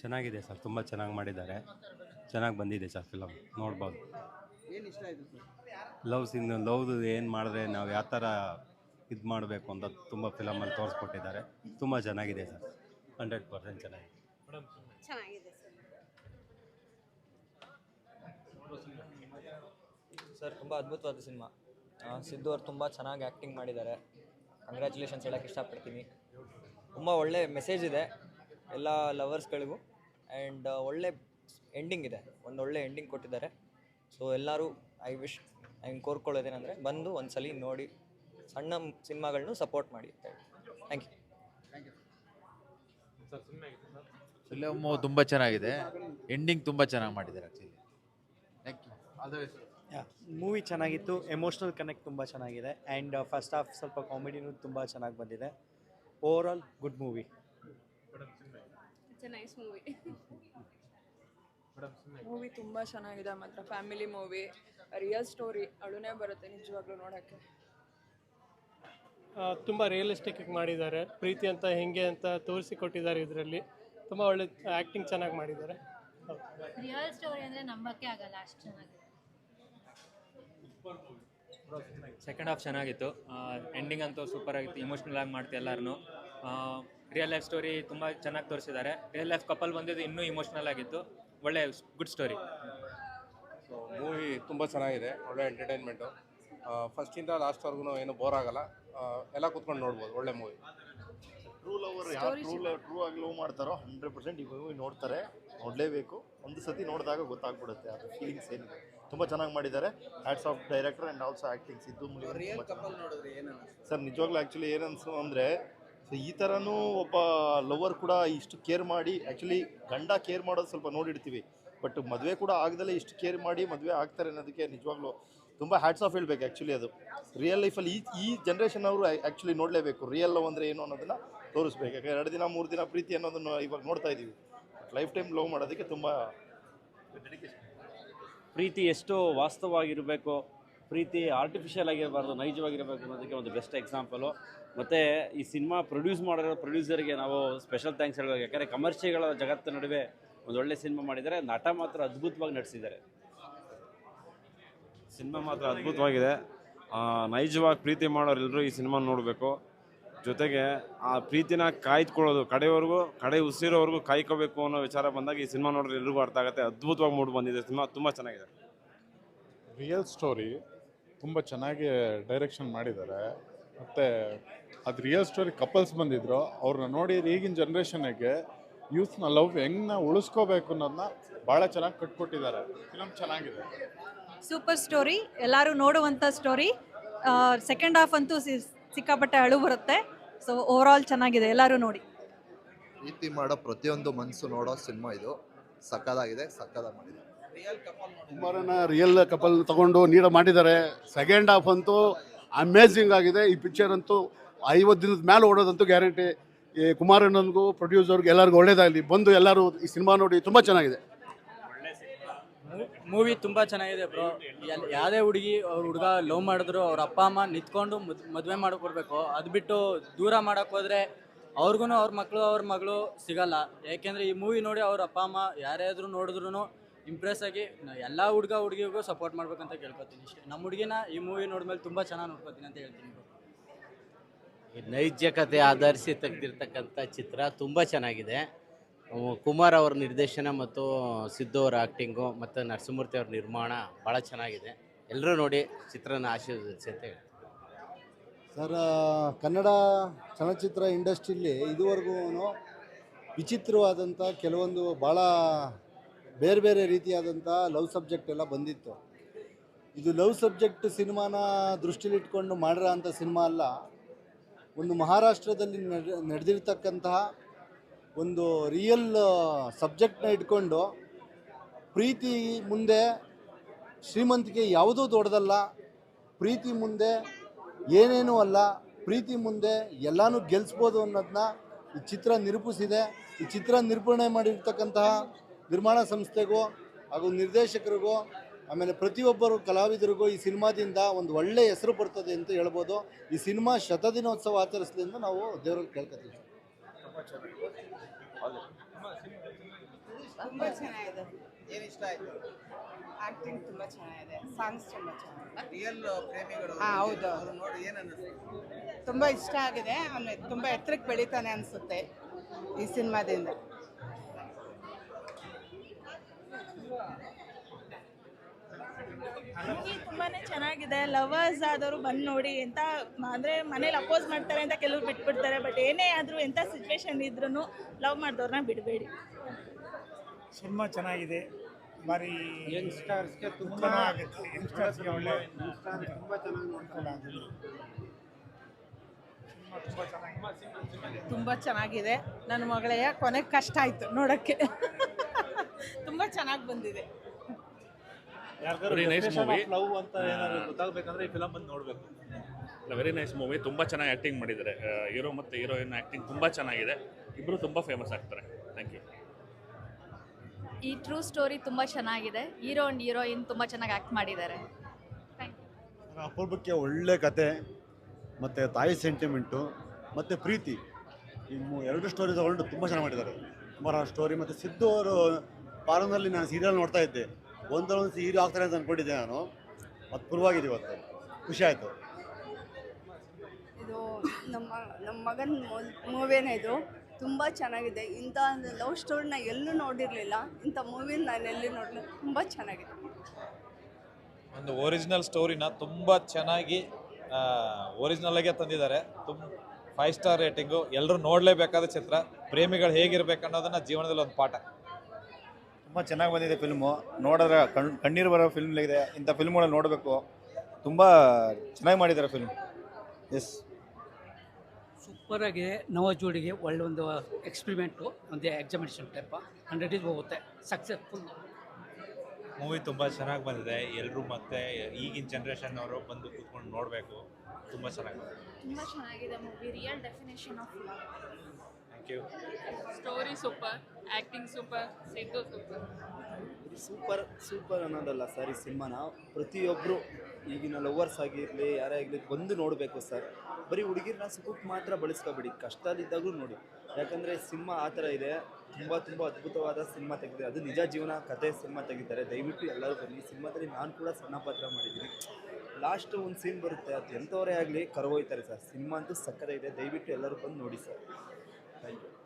ಚೆನ್ನಾಗಿದೆ ಸರ್ ತುಂಬ ಚೆನ್ನಾಗಿ ಮಾಡಿದ್ದಾರೆ. ಚೆನ್ನಾಗಿ ಬಂದಿದೆ ಸರ್ ಫಿಲಮ್ ನೋಡ್ಬೋದು. ಏನು ಇಷ್ಟ ಆಯಿತು ಸರ್? ಲವ್ ಸಿನ್ ಲವ್ದು ಏನು ಮಾಡಿದ್ರೆ ನಾವು ಯಾವ ಥರ ಇದು ಮಾಡಬೇಕು ಅಂತ ತುಂಬ ಫಿಲಮಲ್ಲಿ ತೋರಿಸ್ಕೊಟ್ಟಿದ್ದಾರೆ. ತುಂಬ ಚೆನ್ನಾಗಿದೆ ಸರ್ ಹಂಡ್ರೆಡ್ ಪರ್ಸೆಂಟ್ ಚೆನ್ನಾಗಿದೆ. ಚೆನ್ನಾಗಿದೆ ಸರ್. ಸರ್ ತುಂಬ ಅದ್ಭುತವಾದ ಸಿನಿಮಾ. ಸಿದ್ದು ಅವ್ರು ತುಂಬ ಚೆನ್ನಾಗಿ ಆ್ಯಕ್ಟಿಂಗ್ ಮಾಡಿದ್ದಾರೆ. ಕಂಗ್ರ್ಯಾಚುಲೇಷನ್ಸ್ ಹೇಳೋಕ್ಕೆ ಇಷ್ಟಪಡ್ತೀನಿ. ತುಂಬ ಒಳ್ಳೆ ಮೆಸೇಜ್ ಇದೆ. ಎಲ್ಲ ಲವರ್ಸ್ಗಳಿಗೂ ಆ್ಯಂಡ್ ಒಳ್ಳೆ ಎಂಡಿಂಗ್ ಇದೆ. ಒಂದು ಒಳ್ಳೆ ಎಂಡಿಂಗ್ ಕೊಟ್ಟಿದ್ದಾರೆ. ಸೊ ಎಲ್ಲರೂ ಐ ವಿಶ್ ಐ ಕೋರ್ಕೊಳ್ಳೋದೇನಂದರೆ ಬಂದು ಒಂದ್ಸಲಿ ನೋಡಿ ಸಣ್ಣ ಸಿನಿಮಾಗಳನ್ನು ಸಪೋರ್ಟ್ ಮಾಡಿ ಅಂತ ಹೇಳಿ. ಥ್ಯಾಂಕ್ ಯು ಫಿಲಮ್ ತುಂಬ ಚೆನ್ನಾಗಿದೆ. ಎಂಡಿಂಗ್ ತುಂಬ ಚೆನ್ನಾಗಿ ಮಾಡಿದ್ದಾರೆ actually thank you all the movie ಚೆನ್ನಾಗಿತ್ತು. ಎಮೋಷ್ನಲ್ ಕನೆಕ್ಟ್ ತುಂಬ ಚೆನ್ನಾಗಿದೆ. ಆ್ಯಂಡ್ ಫಸ್ಟ್ ಹಾಫ್ ಸ್ವಲ್ಪ ಕಾಮಿಡಿನೂ ತುಂಬ ಚೆನ್ನಾಗಿ ಬಂದಿದೆ. Overall good movie it's a nice movie movie ತುಂಬ ಚೆನ್ನಾಗಿದೆ ಮಾತ್ರ. ಫ್ಯಾಮಿಲಿ ಮೂವಿ ರಿಯಲ್ ಸ್ಟೋರಿ ಅಳುನೇ ಬರುತ್ತೆ ನಿಜವಾಗ್ಲೂ ನೋಡೋಕ್ಕೆ. ತುಂಬ ರಿಯಲಿಸ್ಟಿಕ್ ಮಾಡಿದ್ದಾರೆ. ಪ್ರೀತಿ ಅಂತ ಹೆಂಗೆ ಅಂತ ತೋರಿಸಿಕೊಟ್ಟಿದ್ದಾರೆ ಇದರಲ್ಲಿ. ತುಂಬ ಒಳ್ಳೆ ಆ್ಯಕ್ಟಿಂಗ್ ಚೆನ್ನಾಗಿ ಮಾಡಿದ್ದಾರೆ. ರಿಯಲ್ ಸ್ಟೋರಿ ಅಂದರೆ ನಂಬಕ್ಕೆ ಆಗಲ್ಲ ಅಷ್ಟು ಚೆನ್ನಾಗಿದೆ. ಸೆಕೆಂಡ್ ಹಾಫ್ ಚೆನ್ನಾಗಿತ್ತು. ಎಂಡಿಂಗ್ ಅಂತೂ ಸೂಪರ್ ಆಗಿತ್ತು. ಇಮೋಷ್ನಲ್ ಆಗಿ ಮಾಡ್ತಿ ಎಲ್ಲರೂ ರಿಯಲ್ ಲೈಫ್ ಸ್ಟೋರಿ ತುಂಬ ಚೆನ್ನಾಗಿ ತೋರಿಸಿದ್ದಾರೆ. ರಿಯಲ್ ಲೈಫ್ ಕಪಲ್ ಬಂದಿದ್ದು ಇನ್ನೂ ಇಮೋಷ್ನಲ್ ಆಗಿತ್ತು. ಒಳ್ಳೆ ಗುಡ್ ಸ್ಟೋರಿ ಸೊ ಮೂವಿ ತುಂಬ ಚೆನ್ನಾಗಿದೆ. ಒಳ್ಳೆ ಎಂಟರ್ಟೈನ್ಮೆಂಟು ಫಸ್ಟಿಂದ ಲಾಸ್ಟ್ವರೆಗೂ ಏನು ಬೋರ್ ಆಗಲ್ಲ. ಎಲ್ಲ ಕೂತ್ಕೊಂಡು ನೋಡ್ಬೋದು. ಒಳ್ಳೆ ಮೂವಿ ಟ್ರೂ ಲವರ್ ಯಾರು? ಟ್ರೂ ಲವ್ ಟ್ರೂ ಆಗಿ ಲವ್ ಮಾಡ್ತಾರೋ ಹಂಡ್ರೆಡ್ ಪರ್ಸೆಂಟ್ ಈ ಮೂವಿ ನೋಡ್ತಾರೆ. ನೋಡಲೇಬೇಕು. ಒಂದು ಸತಿ ನೋಡಿದಾಗ ಗೊತ್ತಾಗ್ಬಿಡುತ್ತೆ. ಅದು ಫೀಲಿಂಗ್ಸ್ ಏನಿದೆ ತುಂಬ ಚೆನ್ನಾಗಿ ಮಾಡಿದ್ದಾರೆ. Hats off director and also acting Siddu ಏನು ಸರ್ ನಿಜವಾಗ್ಲೂ ಆ್ಯಕ್ಚುಲಿ ಏನನ್ಸು ಅಂದರೆ ಸೊ ಈ ಥರನೂ ಒಬ್ಬ ಲವರ್ ಕೂಡ ಇಷ್ಟು ಕೇರ್ ಮಾಡಿ ಆ್ಯಕ್ಚುಲಿ ಗಂಡ ಕೇರ್ ಮಾಡೋದು ಸ್ವಲ್ಪ ನೋಡಿರ್ತೀವಿ ಬಟ್ ಮದುವೆ ಕೂಡ ಆಗದಲ್ಲೇ ಇಷ್ಟು ಕೇರ್ ಮಾಡಿ ಮದುವೆ ಆಗ್ತಾರೆ ಅನ್ನೋದಕ್ಕೆ ನಿಜವಾಗ್ಲೂ ತುಂಬ ಹ್ಯಾಟ್ಸ್ ಆಫ್ ಹೇಳ್ಬೇಕು ಆ್ಯಕ್ಚುಲಿ ಅದು. ರಿಯಲ್ ಲೈಫಲ್ಲಿ ಈ ಈ ಜನ್ರೇಷನ್ ಅವರು ಆ್ಯಕ್ಚುಲಿ ನೋಡಲೇಬೇಕು. ರಿಯಲ್ ಲವ್ ಅಂದರೆ ಏನು ಅನ್ನೋದನ್ನು ತೋರಿಸ್ಬೇಕು. ಯಾಕಂದರೆ ಎರಡು ದಿನ, ಮೂರು ದಿನ ಪ್ರೀತಿ ಅನ್ನೋದನ್ನು ಇವಾಗ ನೋಡ್ತಾ ಇದ್ದೀವಿ ಲೈಫ್ ಟೈಮ್ ಲವ್ ಮಾಡೋದಕ್ಕೆ ತುಂಬ ಪ್ರೀತಿ ಎಷ್ಟು ವಾಸ್ತವವಾಗಿರಬೇಕು. ಪ್ರೀತಿ ಆರ್ಟಿಫಿಷಿಯಲ್ ಆಗಿರಬಾರ್ದು ನೈಜವಾಗಿರಬೇಕು ಅನ್ನೋದಕ್ಕೆ ಒಂದು ಬೆಸ್ಟ್ ಎಕ್ಸಾಂಪಲು ಮತ್ತು ಈ ಸಿನಿಮಾ ಪ್ರೊಡ್ಯೂಸ್ ಮಾಡಿರೋ ಪ್ರೊಡ್ಯೂಸರ್ಗೆ ನಾವು ಸ್ಪೆಷಲ್ ಥ್ಯಾಂಕ್ಸ್ ಹೇಳಬೇಕು. ಯಾಕಂದರೆ ಕಮರ್ಷಿಯಲ್ ಜಗತ್ತಿನ ನಡುವೆ ಒಂದು ಒಳ್ಳೆ ಸಿನಿಮಾ ಮಾಡಿದ್ದಾರೆ ನಟ ಮಾತ್ರ ಅದ್ಭುತವಾಗಿ ನಡೆಸಿದ್ದಾರೆ ಸಿನಿಮಾ ಮಾತ್ರ ಅದ್ಭುತವಾಗಿದೆ. ಆ, ನೈಜವಾಗಿ ಪ್ರೀತಿ ಮಾಡೋರೆಲ್ಲರೂ ಈ ಸಿನಿಮಾ ನೋಡಬೇಕು. ಜೊತೆಗೆ ಆ ಪ್ರೀತಿನ ಕಾಯ್ದುಕೊಳ್ಳೋದು ಕಡೆಯವರೆಗೂ ಕಡೆ ಉಸಿರೋವರೆಗೂ ಕಾಯ್ಕೋಬೇಕು ಅನ್ನೋ ವಿಚಾರ ಬಂದಾಗ ಈ ಸಿನಿಮಾ ನೋಡಿದ್ರೆ ಎಲ್ರಿಗೂ ಅರ್ಥ ಆಗುತ್ತೆ. ಅದ್ಭುತವಾಗಿ ಮೂಡ್ ಬಂದಿದೆ. ಸಿನಿಮಾ ತುಂಬ ಚೆನ್ನಾಗಿದೆ. ರಿಯಲ್ ಸ್ಟೋರಿ ತುಂಬ ಚೆನ್ನಾಗಿ ಡೈರೆಕ್ಷನ್ ಮಾಡಿದ್ದಾರೆ. ಮತ್ತು ಅದು ರಿಯಲ್ ಸ್ಟೋರಿ ಕಪಲ್ಸ್ ಬಂದಿದ್ರು. ಅವ್ರನ್ನ ನೋಡಿ ಈಗಿನ ಜನ್ರೇಷನ್ಗೆ ಯೂತ್ನ ಲವ್ ಹೆಂಗ್ನ ಉಳಿಸ್ಕೋಬೇಕು ಅನ್ನೋದನ್ನ ಭಾಳ ಚೆನ್ನಾಗಿ ಕಟ್ಕೊಟ್ಟಿದ್ದಾರೆ. ಫಿಲಮ್ ಚೆನ್ನಾಗಿದೆ. ಸೂಪರ್ ಸ್ಟೋರಿ ಎಲ್ಲರೂ ನೋಡುವಂಥ ಸ್ಟೋರಿ ಸೆಕೆಂಡ್ ಹಾಫ್ ಅಂತೂ ಸಿ- ಸಿಕ್ಕಾಪಟ್ಟೆ ಅಳು ಬರುತ್ತೆ. ಸೊ ಓವರ್ ಆಲ್ ಚೆನ್ನಾಗಿದೆ. ಎಲ್ಲರೂ ನೋಡಿ. ಪ್ರೀತಿ ಮಾಡೋ ಪ್ರತಿಯೊಂದು ಮನಸ್ಸು ನೋಡೋ ಸಿನಿಮಾ ಇದು. ಸಕ್ಕದಾಗಿದೆ ಸಕ್ಕದಾಗಿ ಮಾಡಿದೆ ಕುಮಾರನ ರಿಯಲ್ ಕಪಲ್ ತಗೊಂಡು ನೀಡ ಮಾಡಿದ್ದಾರೆ. ಸೆಕೆಂಡ್ ಹಾಫ್ ಅಂತೂ ಅಮೇಝಿಂಗ್ ಆಗಿದೆ. ಈ ಪಿಕ್ಚರ್ ಅಂತೂ ಐವತ್ತು ದಿನದ ಮೇಲೆ ಓಡೋದಂತೂ ಗ್ಯಾರಂಟಿ ಈ ಕುಮಾರಣ್ಣನಿಗೂ ಪ್ರೊಡ್ಯೂಸರ್ಗೆ ಎಲ್ಲರಿಗೂ ಒಳ್ಳೇದಾಗಲಿ ಬಂದು ಎಲ್ಲರೂ ಈ ಸಿನಿಮಾ ನೋಡಿ ತುಂಬ ಚೆನ್ನಾಗಿದೆ. ಮೂವಿ ತುಂಬ ಚೆನ್ನಾಗಿದೆ ಬ್ರೋ. ಯಾವುದೇ ಹುಡುಗಿ ಅವ್ರ ಹುಡುಗ ಲವ್ ಮಾಡಿದ್ರು ಅವ್ರ ಅಪ್ಪ ಅಮ್ಮ ನಿಂತ್ಕೊಂಡು ಮದುವೆ ಮಾಡಿಕೊಡ್ಬೇಕು ಅದು ಬಿಟ್ಟು ದೂರ ಮಾಡೋಕ್ಕೆ ಹೋದರೆ ಅವ್ರಿಗೂ ಅವ್ರ ಮಕ್ಕಳು ಅವ್ರ ಮಗಳು ಸಿಗಲ್ಲ. ಯಾಕೆಂದರೆ ಈ ಮೂವಿ ನೋಡಿ ಅವ್ರ ಅಪ್ಪ ಅಮ್ಮ ಯಾರೇ ಆದರೂ ನೋಡಿದ್ರು ಇಂಪ್ರೆಸ್ ಆಗಿ ಎಲ್ಲ ಹುಡುಗ ಹುಡುಗಿಗೂ ಸಪೋರ್ಟ್ ಮಾಡ್ಬೇಕಂತ ಕೇಳ್ಕೊತೀನಿ ಇಷ್ಟೇ. ನಮ್ಮ ಹುಡುಗಿನ ಈ ಮೂವಿ ನೋಡಿದ್ಮೇಲೆ ತುಂಬ ಚೆನ್ನಾಗಿ ನೋಡ್ಕೊತೀನಿ ಅಂತ ಹೇಳ್ತೀನಿ. ನೈಜ ಕಥೆ ಆಧರಿಸಿ ತೆಗೆದಿರ್ತಕ್ಕಂಥ ಚಿತ್ರ ತುಂಬ ಚೆನ್ನಾಗಿದೆ. ಕುಮಾರ್ ಅವರ ನಿರ್ದೇಶನ ಮತ್ತು ಸಿದ್ದು ಅವರ ಆ್ಯಕ್ಟಿಂಗು ಮತ್ತು ನರಸಿಂಹಮೂರ್ತಿ ಅವ್ರ ನಿರ್ಮಾಣ ಭಾಳ ಚೆನ್ನಾಗಿದೆ. ಎಲ್ಲರೂ ನೋಡಿ ಚಿತ್ರನ ಆಶೀರ್ವದಿಸಿ ಅಂತ ಹೇಳಿ ಸರ್ ಕನ್ನಡ ಚಲನಚಿತ್ರ ಇಂಡಸ್ಟ್ರಿಲಿ ಇದುವರೆಗೂ ವಿಚಿತ್ರವಾದಂಥ ಕೆಲವೊಂದು ಭಾಳ ಬೇರೆ ಬೇರೆ ರೀತಿಯಾದಂಥ ಲವ್ ಸಬ್ಜೆಕ್ಟ್ ಎಲ್ಲ ಬಂದಿತ್ತು. ಇದು ಲವ್ ಸಬ್ಜೆಕ್ಟ್ ಸಿನಿಮಾನ ದೃಷ್ಟಿಲಿಟ್ಕೊಂಡು ಮಾಡಿರೋ ಅಂಥ ಸಿನಿಮಾ ಅಲ್ಲ. ಒಂದು ಮಹಾರಾಷ್ಟ್ರದಲ್ಲಿ ನಡೆ, ನಡೆದಿರ್ತಕ್ಕಂತಹ ಒಂದು ರಿಯಲ್ ಸಬ್ಜೆಕ್ಟ್ನ ಇಟ್ಕೊಂಡು ಪ್ರೀತಿ ಮುಂದೆ ಶ್ರೀಮಂತಿಕೆ ಯಾವುದೂ ದೊಡ್ಡದಲ್ಲ. ಪ್ರೀತಿ ಮುಂದೆ ಏನೇನೂ ಅಲ್ಲ. ಪ್ರೀತಿ ಮುಂದೆ ಎಲ್ಲನೂ ಗೆಲ್ಲಿಸ್ಬೋದು ಅನ್ನೋದನ್ನ ಈ ಚಿತ್ರ ನಿರೂಪಿಸಿದೆ. ಈ ಚಿತ್ರ ನಿರೂಪಣೆ ಮಾಡಿರ್ತಕ್ಕಂತಹ ನಿರ್ಮಾಣ ಸಂಸ್ಥೆಗೂ ಹಾಗೂ ನಿರ್ದೇಶಕರಿಗೂ ಆಮೇಲೆ ಪ್ರತಿಯೊಬ್ಬರು ಕಲಾವಿದರಿಗೂ ಈ ಸಿನಿಮಾದಿಂದ ಒಂದು ಒಳ್ಳೆಯ ಹೆಸರು ಬರ್ತದೆ ಅಂತ ಹೇಳ್ಬೋದು. ಈ ಸಿನಿಮಾ ಶತದಿನೋತ್ಸವ ಆಚರಿಸಲಿ ಅಂತ ನಾವು ದೇವರಲ್ಲಿ ಕೇಳ್ಕೊತೀವಿ. ತುಂಬ ಚೆನ್ನಾಗಿದೆ. ಏನು ಇಷ್ಟ ಆಯ್ತು? ಆಕ್ಟಿಂಗ್ ತುಂಬ ಚೆನ್ನಾಗಿದೆ. ಸಾಂಗ್ಸ್ ತುಂಬ ಚೆನ್ನಾಗಿದೆ. ರಿಯಲ್ ಪ್ರೇಮಿಗಳು. ಹಾ, ಹೌದು. ನೋಡಿ ಏನು ಅನ್ನಿಸ್ತು? ತುಂಬ ಇಷ್ಟ ಆಗಿದೆ. ಆಮೇಲೆ ತುಂಬ ಎತ್ತರಕ್ಕೆ ಬೆಳೀತಾನೆ ಅನಿಸುತ್ತೆ ಈ ಸಿನಿಮಾದಿಂದ. ಮೂವಿ ತುಂಬಾನೇ ಚೆನ್ನಾಗಿದೆ. ಲವರ್ಸ್ ಆದವರು ಬಂದು ನೋಡಿ ಎಂತ ಅಂದ್ರೆ ಮನೇಲಿ ಅಪೋಸ್ ಮಾಡ್ತಾರೆ ಅಂತ ಕೆಲವರು ಬಿಟ್ಬಿಡ್ತಾರೆ. ಬಟ್ ಏನೇ ಆದ್ರೂ ಎಂತ ಸಿಚುವೇಶನ್ ಇದ್ರೂ ಲವ್ ಮಾಡಿದವ್ರನ್ನ ಬಿಡಬೇಡಿ. ಸಿನಿಮಾ ಚೆನ್ನಾಗಿದೆ. ಬಾರಿ ಯಂಗ್ಸ್ಟರ್ಸ್ಗೆ ತುಂಬ ಆಗುತ್ತೆ. ಯಂಗ್ಸ್ಟರ್ಸ್ಗೆ ಒಳ್ಳೆ ತುಂಬ ಚೆನ್ನಾಗಿ ನೋಡ್ಕೊಳ್ಳೋದು ತುಂಬ ಚೆನ್ನಾಗಿದೆ. ನನ್ನ ಮಗಳೆಯ ಕೊನೆಗೆ ಕಷ್ಟ ಆಯಿತು ನೋಡೋಕ್ಕೆ. ತುಂಬ ಚೆನ್ನಾಗಿ ಬಂದಿದೆ. ವೆರಿ ನೈಸ್ ಮೂವಿ ಲವ್ ಅಂತ ಏನಾದ್ರು ಗೊತ್ತಾಗಬೇಕಂದ್ರೆ ಈ ಫಿಲಮ್ ಬಂದು ನೋಡಬೇಕು. ವೆರಿ ನೈಸ್ ಮೂವಿ ತುಂಬ ಚೆನ್ನಾಗಿ ಆ್ಯಕ್ಟಿಂಗ್ ಮಾಡಿದ್ದಾರೆ. ಹೀರೋ ಮತ್ತು ಹೀರೋಯಿನ್ ಆ್ಯಕ್ಟಿಂಗ್ ತುಂಬ ಚೆನ್ನಾಗಿದೆ. ಇಬ್ಬರು ತುಂಬ ಫೇಮಸ್ ಆಗ್ತಾರೆ. ಥ್ಯಾಂಕ್ ಯು ಈ ಟ್ರೂ ಸ್ಟೋರಿ ತುಂಬ ಚೆನ್ನಾಗಿದೆ. ಹೀರೋ ಅಂಡ್ ಹೀರೋಯಿನ್ ತುಂಬ ಚೆನ್ನಾಗಿ ಆ್ಯಕ್ಟ್ ಮಾಡಿದ್ದಾರೆ. ಅಪೂರ್ವಕ್ಕೆ ಒಳ್ಳೆ ಕತೆ ಮತ್ತು ತಾಯಿ ಸೆಂಟಿಮೆಂಟು ಮತ್ತು ಪ್ರೀತಿ. ಈ ಮೂ- ಎರಡು ಸ್ಟೋರಿ ತಗೊಂಡು ತುಂಬ ಚೆನ್ನಾಗಿ ಮಾಡಿದ್ದಾರೆ. ಕುಮಾರ ಸ್ಟೋರಿ ಮತ್ತು ಸಿದ್ದು ಅವರು ಪಾರನಲ್ಲಿ ನಾನು ಸೀರಿಯಲ್ ನೋಡ್ತಾ ಇದ್ದೆ. ಒಂದೊಂದು ಹೀರೋ ಆಗ್ತಾರೆ ಅಂತ ಅಂದ್ಕೊಂಡಿದ್ದೆ ನಾನು. ಪೂರ್ವಾಗಿದೆ ಇವತ್ತು. ಖುಷಿ ಆಯಿತು. ಇದು ನಮ್ಮ ನಮ್ಮ ಮಗನ ಮೂವೇನೇ ಇದು ತುಂಬ ಚೆನ್ನಾಗಿದೆ. ಇಂಥ ಒಂದು ಲವ್ ಸ್ಟೋರಿನ ಎಲ್ಲೂ ನೋಡಿರಲಿಲ್ಲ. ಇಂಥ ಮೂವಿನ ನಾನು ಎಲ್ಲೂ ನೋಡಲಿಲ್ಲ. ತುಂಬ ಚೆನ್ನಾಗಿದೆ. ಒಂದು ಒರಿಜಿನಲ್ ಸ್ಟೋರಿನ ತುಂಬ ಚೆನ್ನಾಗಿ ಒರಿಜಿನಲ್ ಆಗೇ ತಂದಿದ್ದಾರೆ. ತುಂಬ ಫೈವ್ ಸ್ಟಾರ್ ರೇಟಿಂಗು ಎಲ್ಲರೂ ನೋಡಲೇಬೇಕಾದ ಚಿತ್ರ. ಪ್ರೇಮಿಗಳು ಹೇಗಿರ್ಬೇಕು ಅನ್ನೋದನ್ನ ಜೀವನದಲ್ಲಿ ಒಂದು ಪಾಠ. ತುಂಬ ಚೆನ್ನಾಗಿ ಬಂದಿದೆ ಫಿಲ್ಮು ನೋಡಿದ್ರೆ ಕಣ್ ಕಣ್ಣೀರು ಬರೋ ಫಿಲ್ಮ್ ಇದೆ ಇಂಥ ಫಿಲ್ಮ್ಗಳನ್ನ ನೋಡಬೇಕು. ತುಂಬ ಚೆನ್ನಾಗಿ ಮಾಡಿದ್ದಾರೆ ಫಿಲ್ಮ್ ಎಸ್ ಸೂಪರ್ ಆಗಿದೆ ನವ ಜೋಡಿಗೆ ಒಳ್ಳೆ ಒಂದು ಎಕ್ಸ್ಪಿರಿಮೆಂಟು ಒಂದು ಎಕ್ಸಾಮಿನೇಷನ್ ಟೈಪ್ ಹಂಡ್ರೆಡ್ ಇಸ್ ಹೋಗುತ್ತೆ. ಸಕ್ಸಸ್ಫುಲ್ ಮೂವಿ ತುಂಬ ಚೆನ್ನಾಗಿ ಬಂದಿದೆ. ಎಲ್ಲರೂ ಮತ್ತೆ ಈಗಿನ ಜನ್ರೇಷನ್ ಅವರು ಬಂದು ಕೂತ್ಕೊಂಡು ನೋಡಬೇಕು. ತುಂಬ ಚೆನ್ನಾಗಿ ಬಂದಿದೆ. ತುಂಬ ಚೆನ್ನಾಗಿದೆ movie real definition of love thank you. Story super acting super Siddu super. Super super ಅನ್ನೋದಲ್ಲ sir ಈ ಸಿನಿಮಾನ. ಪ್ರತಿಯೊಬ್ಬರು ಈಗಿನ ಲವರ್ಸ್ ಆಗಿರಲಿ ಯಾರೇ ಆಗಲಿ ಬಂದು ನೋಡಬೇಕು ಸರ್. ಬರೀ ಹುಡುಗಿರನ್ನ ಸುಖಕ್ಕೆ ಮಾತ್ರ ಬಳಸ್ಕೋಬೇಡಿ. ಕಷ್ಟದಿದ್ದಾಗಲೂ ನೋಡಿ. ಯಾಕಂದರೆ ಸಿನಿಮಾ ಆ ಥರ ಇದೆ. ತುಂಬ ತುಂಬ ಅದ್ಭುತವಾದ ಸಿನಿಮಾ ತೆಗೆದಿದೆ. ಅದು ನಿಜ ಜೀವನ ಕತೆ ಸಿನಿಮಾ ತೆಗಿತಾರೆ. ದಯವಿಟ್ಟು ಎಲ್ಲರೂ ಬನ್ನಿ. ಸಿನಿಮಾದಲ್ಲಿ ನಾನು ಕೂಡ ಸಣ್ಣ ಪಾತ್ರ ಮಾಡಿದ್ದೀನಿ. ಲಾಸ್ಟ್ ಒಂದು ಸೀನ್ ಬರುತ್ತೆ. ಅದು ಎಂಥವರೇ ಆಗಲಿ ಕರ್ವೊಯ್ತಾರೆ ಸರ್. ಸಿನಿಮಾ ಅಂತೂ ಇದೆ. ದಯವಿಟ್ಟು ಎಲ್ಲರೂ ಬಂದು ನೋಡಿ ಸರ್. Thank you